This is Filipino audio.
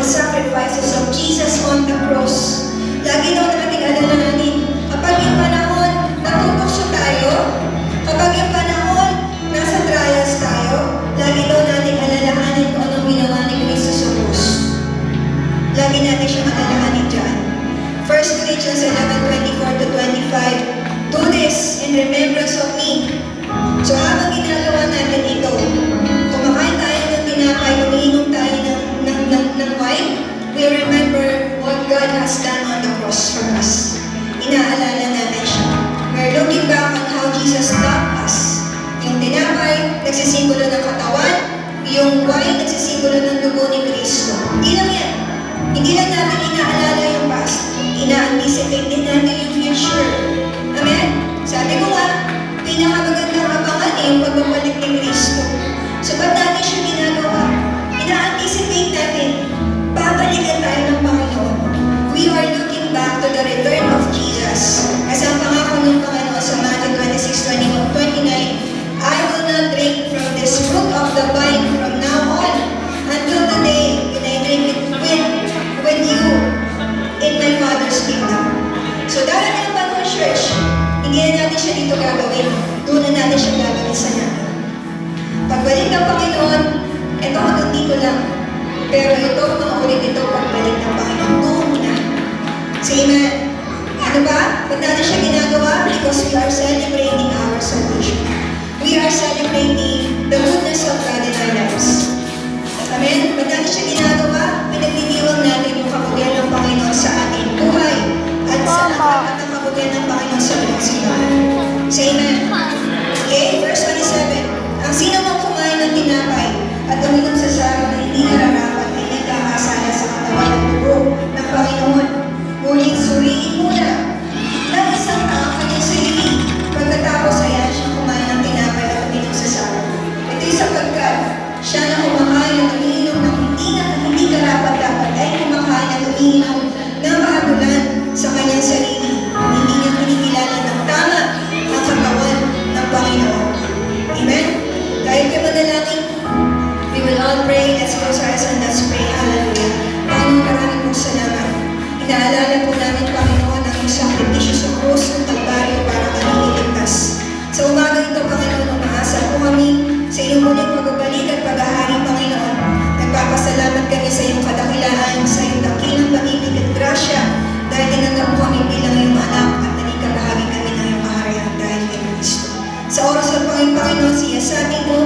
the sacrifices of Jesus on the cross. Lagi daw nating alalahanin, kapag yung panahon natutokso tayo, kapag yung panahon nasa trials tayo, lagi daw nating alalahanin kung anong ginawa ni Cristo sa cross. Lagi natin siyang alalahanin dyan. 1 Corinthians 11, 24 to 25, Do this in remembrance of me. We remember what God has done on the cross for us. Inaalala natin siya. We're looking back on how Jesus loved us. Yung tinapay, nagsisimbolo ng katawan, yung wine, nagsisimbolo ng dugo ni Kristo. Hindi lang yan. Hindi lang natin inaalala yung past, ina-anticipate din natin yung future. Amen? Sabi ko nga, pinakamagandang abangan eh, yung pagbabalik ni Kristo. Church, hindi na natin siya dito gagawin. Doon na natin siya gagawin sa natin. Pagbalik ng Panginoon, ito hanggang dito lang. Pero ito, mga ulit ito, pagbalik ng Panginoon, doon na. Say amen. Ano ba? Ba't natin siya ginagawa? Because we are celebrating Panginoon,